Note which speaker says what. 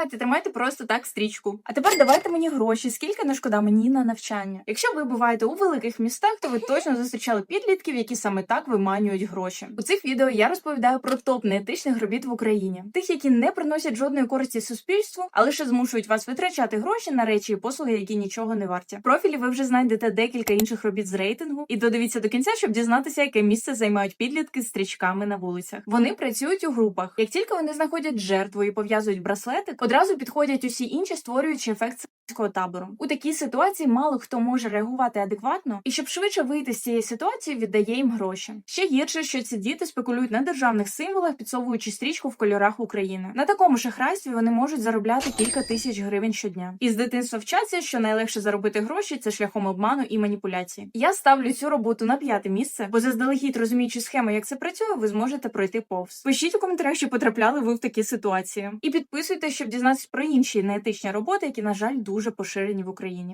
Speaker 1: давайте, тримайте просто так стрічку. А тепер давайте мені гроші, скільки не шкода мені на навчання. Якщо ви буваєте у великих містах, то ви точно зустрічали підлітків, які саме так виманюють гроші. У цих відео я розповідаю про топ неетичних робіт в Україні, тих, які не приносять жодної користі суспільству, а лише змушують вас витрачати гроші на речі і послуги, які нічого не варті. В профілі ви вже знайдете декілька інших робіт з рейтингу, і додивіться до кінця, щоб дізнатися, яке місце займають підлітки з стрічками на вулицях. Вони працюють у групах. Як тільки вони знаходять жертву і пов'язують браслетик, одразу підходять усі інші, створюючи садського табору. У такій ситуації мало хто може реагувати адекватно, і щоб швидше вийти з цієї ситуації, віддає їм гроші. Ще гірше, що ці діти спекулюють на державних символах, підсовуючи стрічку в кольорах України. На такому шахрайстві вони можуть заробляти кілька тисяч гривень щодня. І з дитинства вчаться, що найлегше заробити гроші це шляхом обману і маніпуляції. Я ставлю цю роботу на п'яте місце, бо заздалегідь розуміючи схему, як це працює, ви зможете пройти повз. Пишіть у коментарях, чи потрапляли ви в такі ситуації, і підписуйтесь, щоб дізнатися про інші неетичні роботи, які на жаль дуже поширені в Україні.